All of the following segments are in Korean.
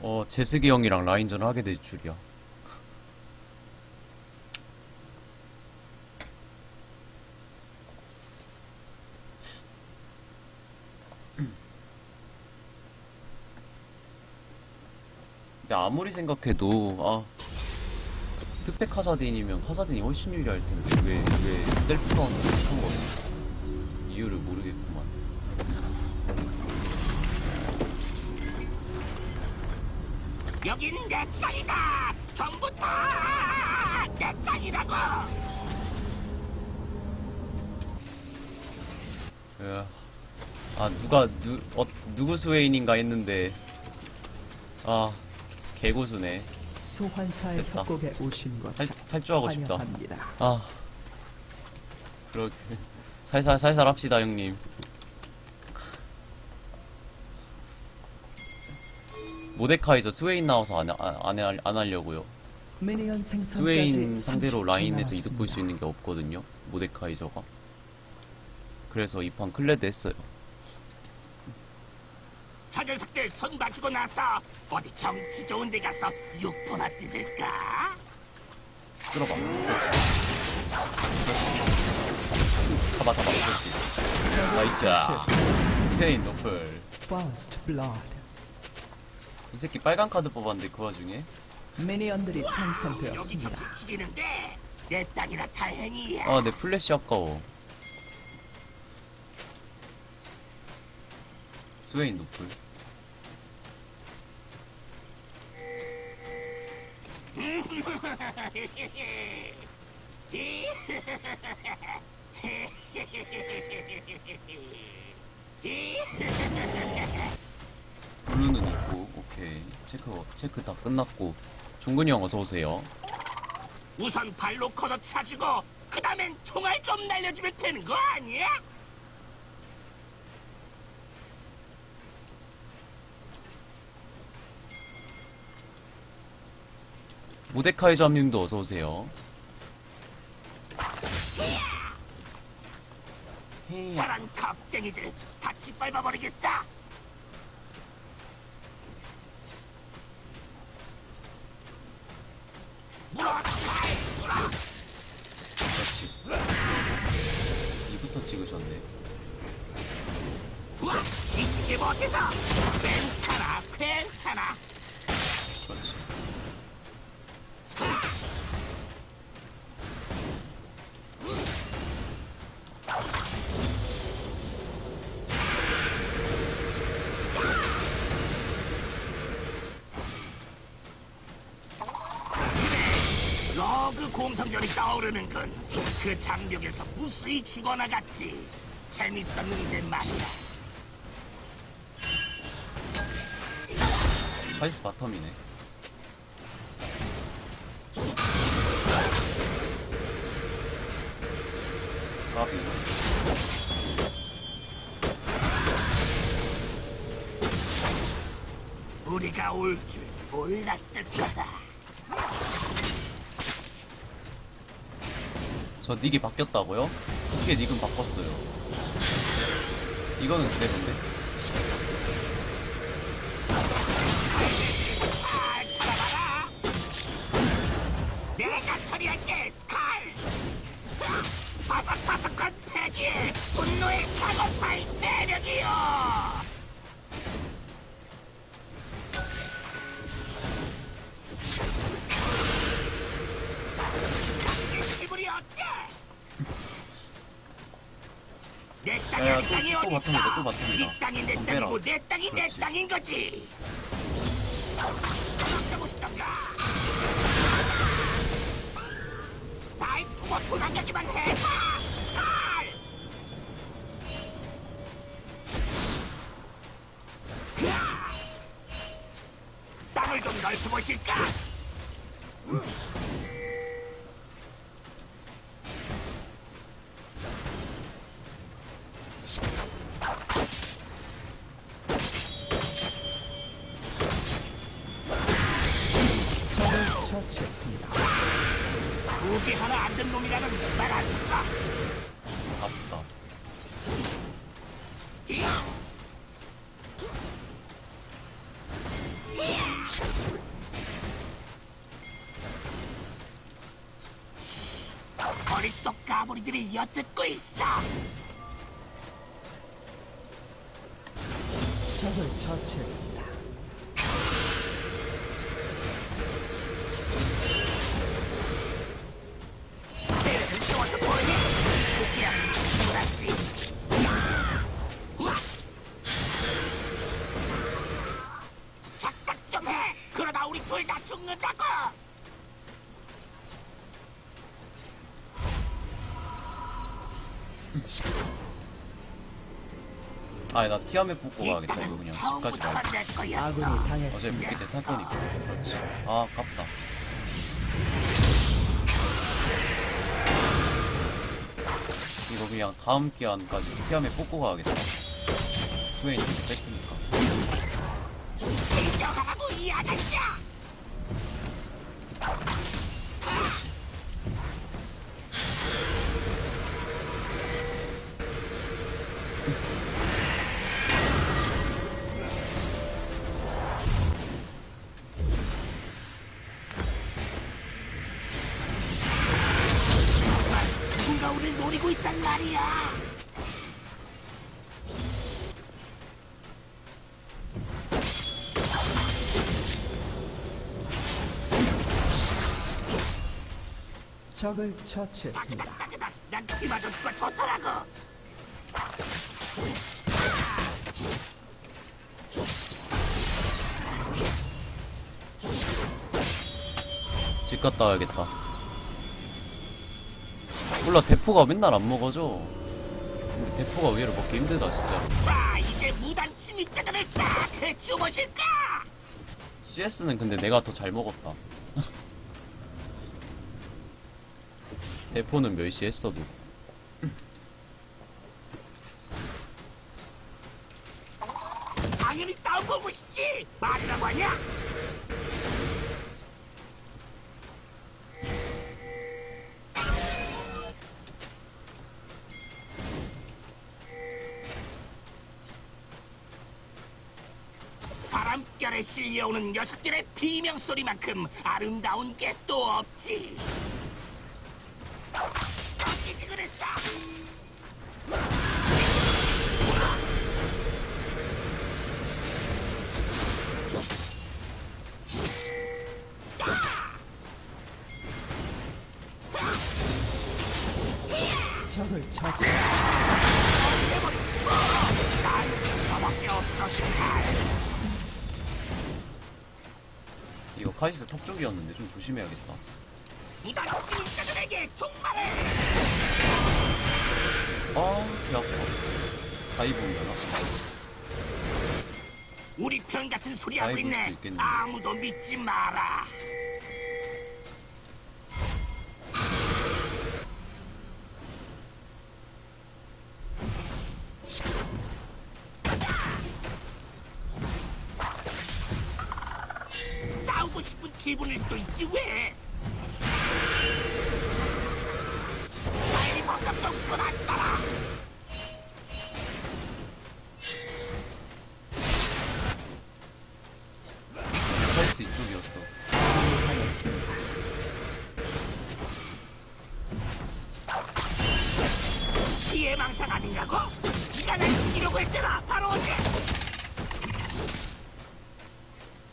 어, 재승이 형이랑 라인전을 하게 될 줄이야. 근데 아무리 생각해도, 아, 특패 카사딘이면 카사딘이 훨씬 유리할 텐데, 왜, 왜 셀프 카운터를 한 거지? 이유를 모르겠구 여긴 내 땅이다. 전부 다 내 땅이라고. 야, 아 누가 누 어, 누구 스웨인인가 했는데 아 개고수네 소환사의 됐다. 협곡에 오신 것을 탈, 탈주하고 싶다 환영합니다. 아 그렇게 살살 살살 합시다 형님 모데카이저 스웨인 나와서 안, 안, 안, 안 하려고요 스웨인 상대로 30초 라인에서 이득 볼 수. 있는 게 없거든요 모데카이저가 그래서 이 판 클레드 했어요 저 녀석들 손 마시고 나서 어디 경치 좋은 데 가서 육포나 뜯을까? 그렇지. 그렇지. 잡아, 잡아. 그렇지. 나이스. 스웨인 노플. 이 새끼 빨간 카드 뽑았는데 그 와중에. 미니언들이 생성되었습니다. 경치 죽이는데 내 땅이라 다행이야. 아, 내 플래시 아까워. 스웨인 노플. 오케이. 체크, 체크 다 끝났고. 종근이 형 어서 오세요. 우선 발로 걷어 차주고 그 다음엔 총알 좀 날려주면 되는 거 아니야? 모데카이저 함님도 어서 오세요. 저런 겁쟁이들 다 짓밟아버리겠어. 그렇지. 이부터 찍으셨네. 이치게 못해서 괜찮아 괜찮아 그렇지. 러그 공성전이 떠오르는군 그 장벽에서 무수히 죽어나갔지 재밌었는데 말이야 파이스 바텀이네. 까비. 우리가 올 줄 몰랐을 거다 저 닉이 바뀌었다고요? 어떻게 닉은 바꿨어요? 이거는 그대로인데? 또- 바텀이다, 또? 바텀이다. 네 땅이 내 빼라. 땅이고 내 땅이 내 그렇지. 땅인 거지. 잡고 싶던가. 날 두고 도망가기만. 스칼. 야! 땅을 좀 넓혀 보실까? 아무리들이 엿듣고 있어. 적을 처치했습니다. 아니 나 티아메 뽑고 가야겠다 이거 그냥 집까지 내 아군이. 어차피 당했습니다. 밑에 탈 거니까 그렇지 아 아깝다 이거 그냥 다음 기한까지 티아메 뽑고 가야겠다 스웨인 이제 뺐으니까 인정하라고 이 아저씨야. 적을 처치했습니다. 난 기마전투가 좋더라고. 집 갔다 와야겠다 몰라 대포가 맨날 안 먹어져 우리 대포가 의외로 먹기 힘들다 진짜 자, 이제 무단 침입자들을 싹 해치워 보실까? CS는 근데 내가 더 잘 먹었다 대포는 멸시 했어도 당연히 싸움 보고 싶지. 말이라고 하냐? 바람결에 실려오는 녀석들의 비명 소리만큼 아름다운 게 또 없지. 이거 카이스 턱 쪽이었는데 좀 조심해야겠다 무단 침입자들에게 종말을. 아, 개 아파. 다이브 온다나? 우리 편 같은 소리 하고 아이고, 수도 있네. 있겠네. 아무도 믿지 마라. 싸우고 싶은 기분일 수도 있지 왜?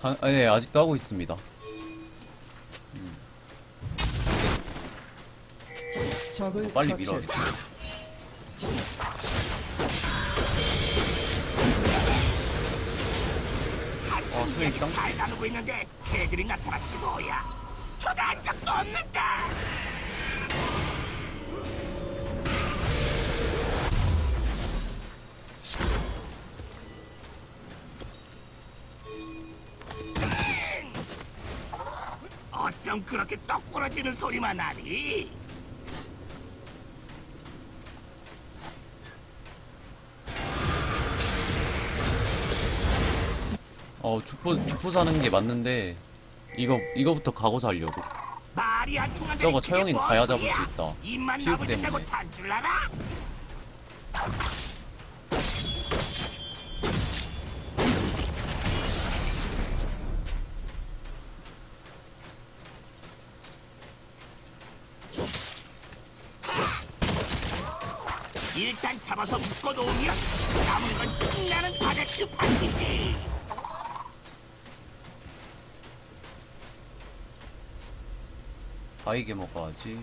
아, 네, 아직도 하고 있습니다. 적을 빨리. 밀어야겠다. 한참 어, 얘기 짱. 잘 나누고 있는데 걔들이 나타났지 뭐야. 초대한 적도 없는데. 어쩜 그렇게 떡 부러지는 소리만 하니? 어, 주포, 주포 사는 게 맞는데, 이거, 이거부터 가고 살려고. 말이 안 통한다. 저거 처형인 가야 잡을 수 있다. 입만 나부진다고 때문에. 단줄 알아? 일단 잡아서 묶어놓으면 남은 건 신나는 바게트 파티지. 바이게 먹어야지.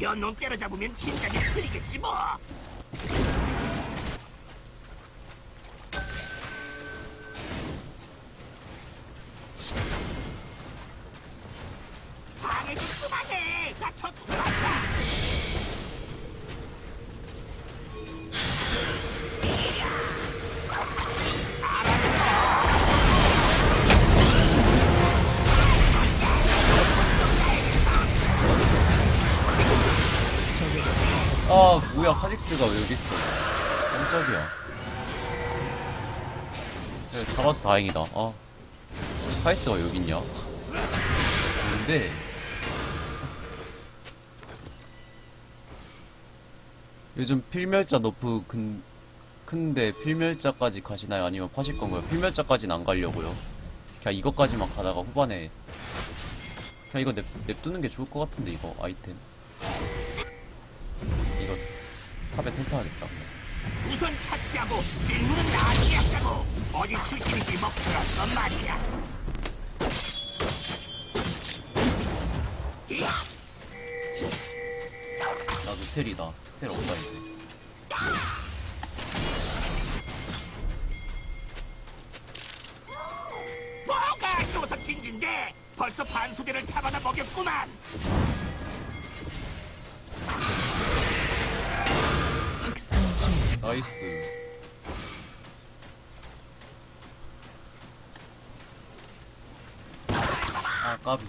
연놈 때려잡으면 진작에 풀리겠지 뭐. 뭐야 카직스가 왜 여기 있어? 깜짝이야. 네, 잡아서 다행이다. 아 카이스가 여기 있냐? 근데 요즘 필멸자 너프 근, 큰데 필멸자까지 가시나요? 아니면 파실 건가요? 필멸자까지는 안 가려고요. 그냥 이것까지만 가다가 후반에 그냥 이거 냅, 냅두는 게 좋을 것 같은데 이거 아이템. 탑에 텐트 하겠다. 우선 차치하고 질문은 나한테 하자고. 어디 출신인지 뭐 그런 건 말이야. 이야, 나도 텔이다. 텔 없다 이제. 뭐가 좋아서 진진데 벌써 반수대를 잡아다 먹였구만. 나이스. 아 까비.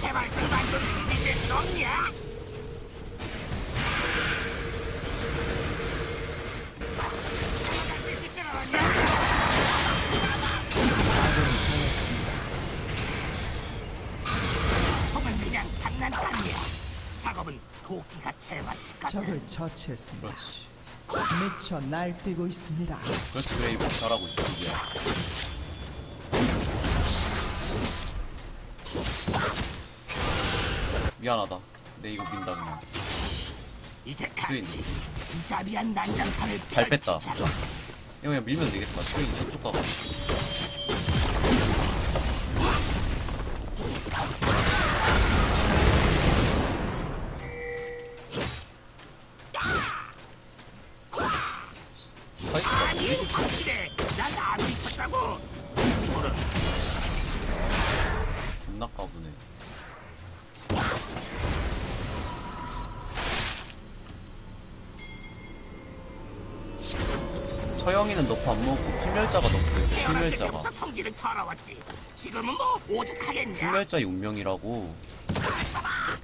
제발 그만 좀 진진될 수 없냐? 작업은 도끼가 제맛이거든. 적을 처치했습니다. 그렇지. 미쳐 날뛰고 있습니다. 그렇지 그레이브 잘하고 있어 이제. 미안하다. 내 이거 민다 그냥. 이제. 같이 자비한 난장판을 잘 뺐다. 펼치자. 이거 그냥 밀면 되겠다. 스윙 저쪽 가봐. 때부터 성질은 더러웠지. 지금은 뭐 오죽하겠냐? 필멸자의 운명이라고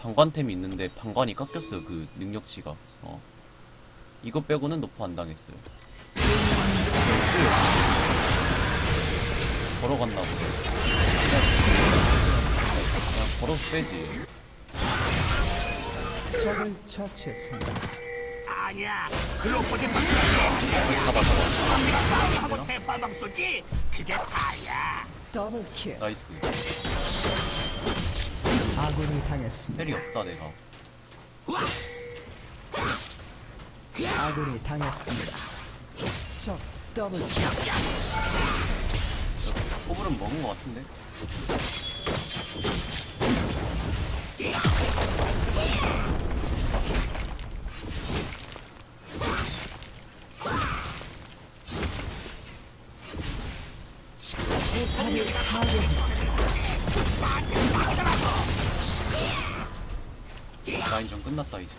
방관템이 있는데 방관이 깎였어요 그 능력치가 어 이거 빼고는 너프 안 당했어요 걸어갔나 보네 그냥, 걸어도 빼지 적을 처치했습니다. 아니야. 잡아 잡아 하고 대파방 쏘지. 그게 다야. 더블킬. 나이스 아군이 당했습니다. 헬이 없다 내가 아군이 당했습니다. 적 더블킬. 호불은 먹은 것 같은데 끝났다 이제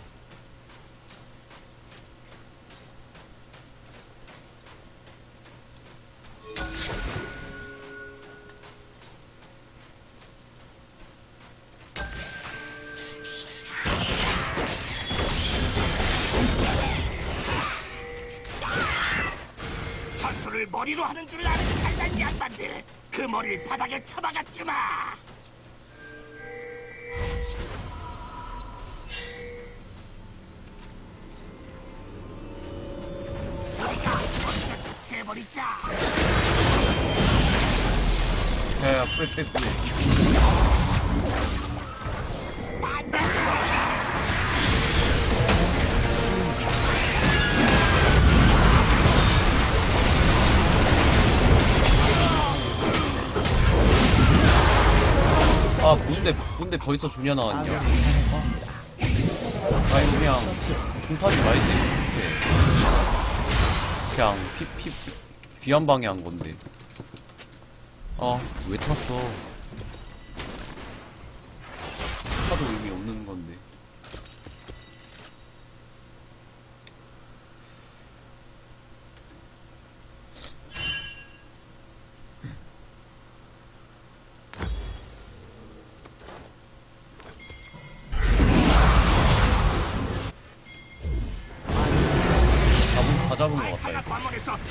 전투를 머리로 하는 줄 아는 잘난 양반들. 그 머리를 바닥에 처박았지 마. 해버리자. 야야 빼빼 빼. 아 뭔데 뭔데 벌써 조냐 나왔냐? 아니 그냥 공타지 말지 그냥 피 피 귀한 방에 한 건데. 아 왜 탔어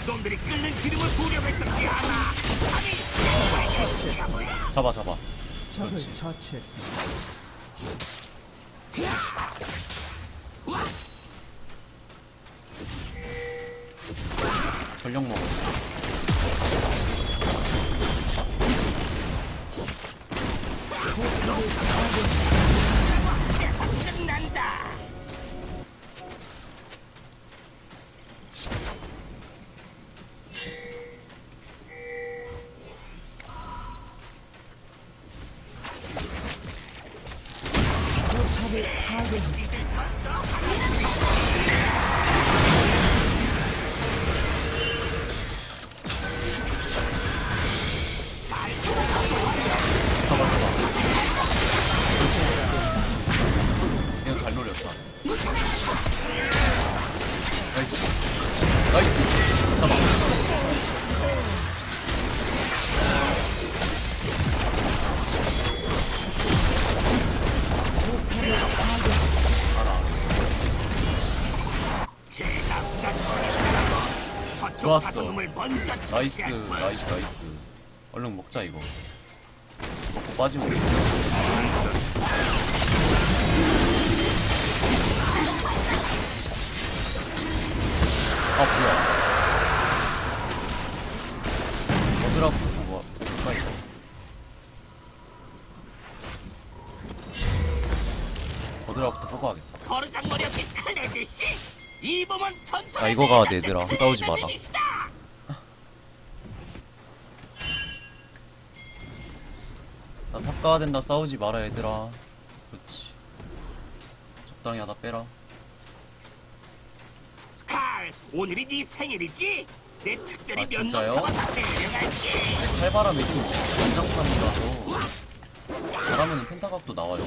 놈들이 끓는 기름을 부려고 했었지 않아. 아니? 잡아 잡아 적을. 처치했습니다. 전력 먹어 포 먼저 나이스. 나이스 나이스 얼른 먹자 이거 먹고 빠지면 돼 아 뭐야 어드라프 뭐야 뭐가 이거 어드라프트 뽑아야겠다 버르장머리 없이 큰 애들씨. 이 몸은 전설. 아, 이거 가야 돼, 얘들아. 싸우지 마라. 나 탑 가야 된다 싸우지 마라 얘들아 그렇지 적당히 하다 빼라 스칼, 오늘이 네 생일이지? 내 특별히 아, 면접 진짜요? 잡아서 데려갈게. 칼바람이 좀 긴장감이라서 잘하면 펜타각도 나와요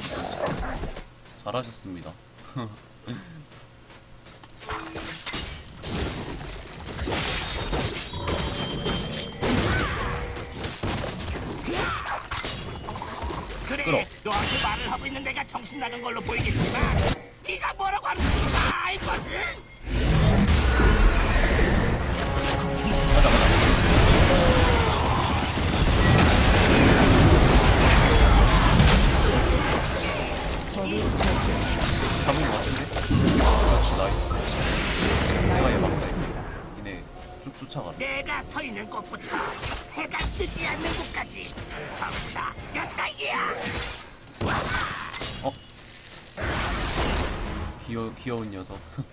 잘하셨습니다 그래, 끌어. 너한테 말을 하고 있는 내가 정신 나간 걸로 보이겠지만 네가 뭐라고. 가자 가자 적을 처치했습니다. 잡은 거 같은데? 그렇지 나이스 내가 얘 막고 있습니다. 쫓아가라 내가 서 있는 곳부터 해가 뜨지 않는 곳까지 전부 다몇 단계야? 어? 귀여, 귀여운 녀석.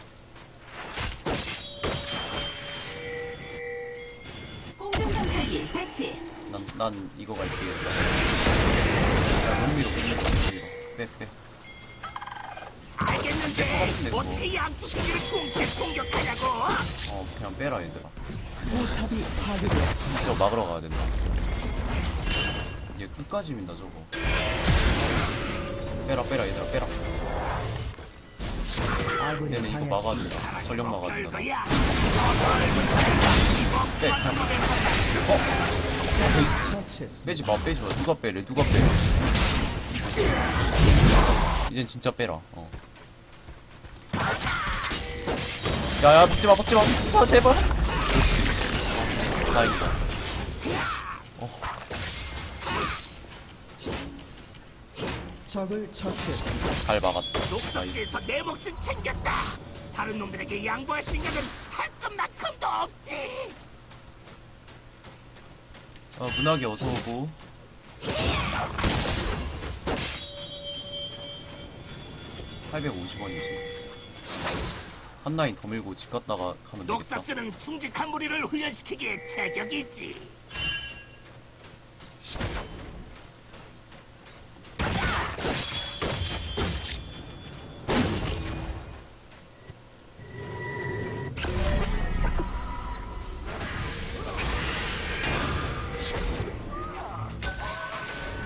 공중정찰기 배치. 난, 난 이거 갈게. 야 롱미로 롱미로 롱미로. 빼 빼. 알겠는데 어떻게 양쪽 기지를 공세 공격하냐고? 어 그냥 빼라 얘들아 이 파괴되었습니다. 저거 막으러 가야 된다 얘 끝까지 민다 저거 빼라 빼라 얘들아 빼라 얘네 이거 당했습니다. 막아준다 전력 막아준다 별거야. 빼 그냥 어? 있어 처치했습니다. 빼지 마 빼지 마 누가 빼래 누가 빼 이젠 진짜 빼라 어 야야 먹지마 먹지마 자 제발 다행이다 적을 처치했습니다. 잘 막았다 나이스 녹색지에서 내 목숨 챙겼다. 다른 놈들에게 양보할 생각은 할것만큼도 없지. 어 문학이 어서 오고 (850원이지) 한 라인 더 밀고 집 갔다가 가면 되겠다 녹사스는 충직한 무리를 훈련시키기에 제격이지.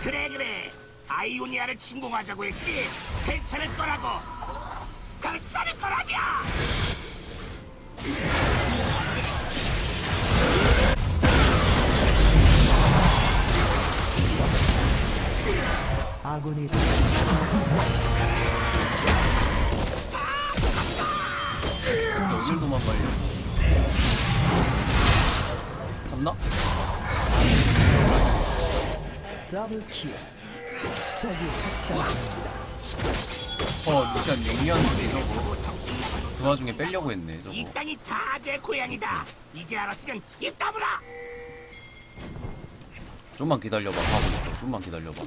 그래 그래. 아이오니아를 침공하자고 했지. 괜찮을 거라고 아군이 어딜 도망가려고 잡나? 더블 킬. 적이 학살합니다. 어 루시안 영리한데 저거 그 와중에 빼려고 했네 저거 이 땅이 다 내 고향이다. 이제 알았으면 입 다물어. 좀만 기다려봐. 가고 있어. 좀만 기다려봐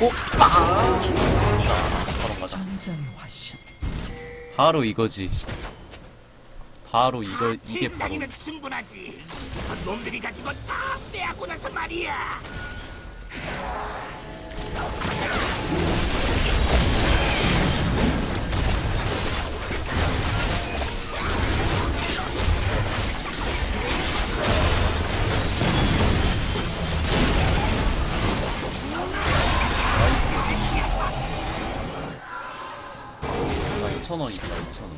오! 빵! 바로 가자. 바로 이거지 바로 이거 이게 팀 바로 충분하지. 저 놈들이 가지고 다 빼앗고 나서 말이야. 2,000원 있다 2,000원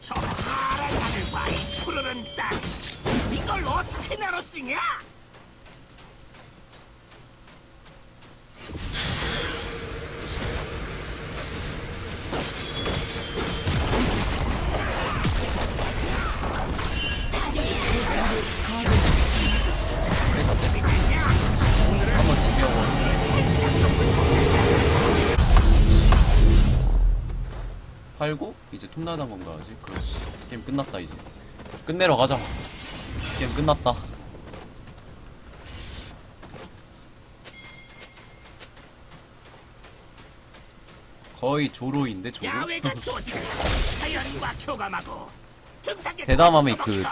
저 파란 하늘과 이 푸르른 땅. 이걸 어떻게 나눠 쓰냐? 팔고 이제 톱날 한번 가야지? 그렇지. 게임 끝났다 이제. 끝내러 가자. 게임 끝났다. 거의 조로인데 조로? 대담함이 그,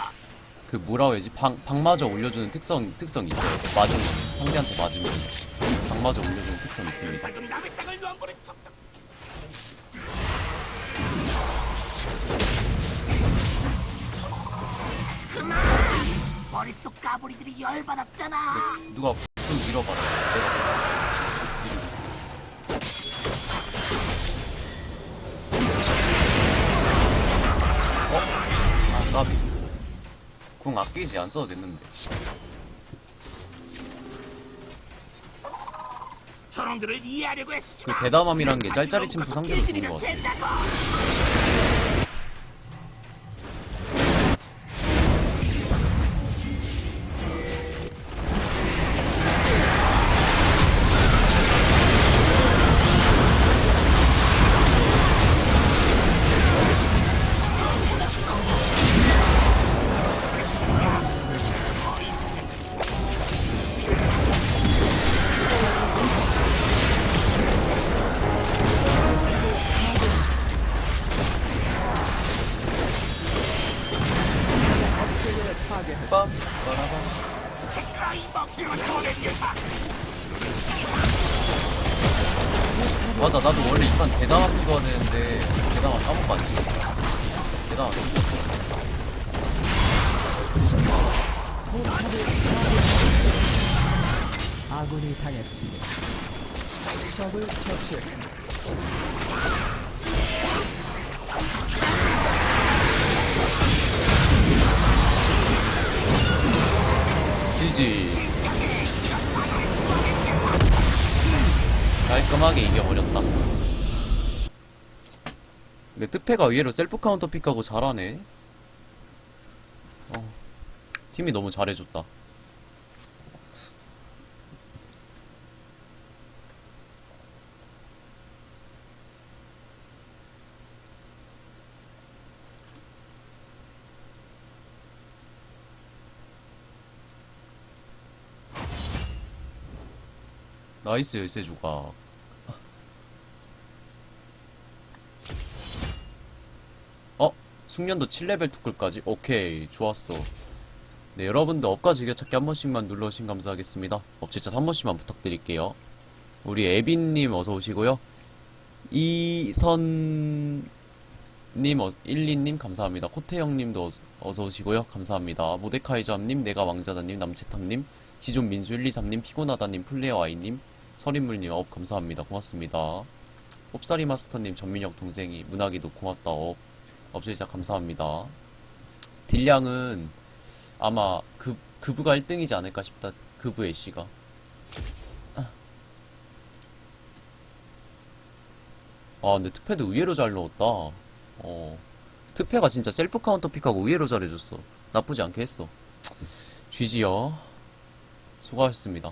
그 뭐라고 해야지? 방, 방마저 올려주는 특성, 특성이 있어요. 맞으면 상대한테 맞으면. 방마저 올려주는 특성이 있습니다 그만! 머릿속 까불이들이 열받았잖아. 누가 좀 밀어봐라. 내가. 어? 아, 까비. 궁 아끼지 안 써도 됐는데. 저놈들을 이해하려고 했지. 그 대담함이란 게 짤짤이 침프 상대로 좋은 것 같아. 된다고. GG. 깔끔하게 이겨버렸다. 근데 뜻패가 의외로 셀프 카운터 픽하고 잘하네. 어, 팀이 너무 잘해줬다. 나이스 열쇠 조각. 어? 숙련도 7레벨 투클까지? 오케이, 좋았어. 네, 여러분들 업과 즐겨찾기 한 번씩만 눌러주시면 감사하겠습니다. 업체차 한 번씩만 부탁드릴게요. 우리 에빈님 어서 오시고요. 이선 님, 어, 12님 감사합니다. 코태형님도 어서, 오시고요. 감사합니다. 모데카이저함님, 내가 왕자다님, 남채탐님, 지존 민수 123님, 피곤하다님, 플레어 아이님, 서린물님, 업 감사합니다. 고맙습니다. 홉사리 마스터님, 전민혁 동생이, 문학이도 고맙다. 업. 업체자 감사합니다. 딜량은 아마 그, 그부가 1등이지 않을까 싶다. 그부 애쉬가. 아, 근데 특패도 의외로 잘 넣었다. 어. 특패가 진짜 셀프 카운터 픽하고 의외로 잘해줬어. 나쁘지 않게 했어. GG요. 수고하셨습니다.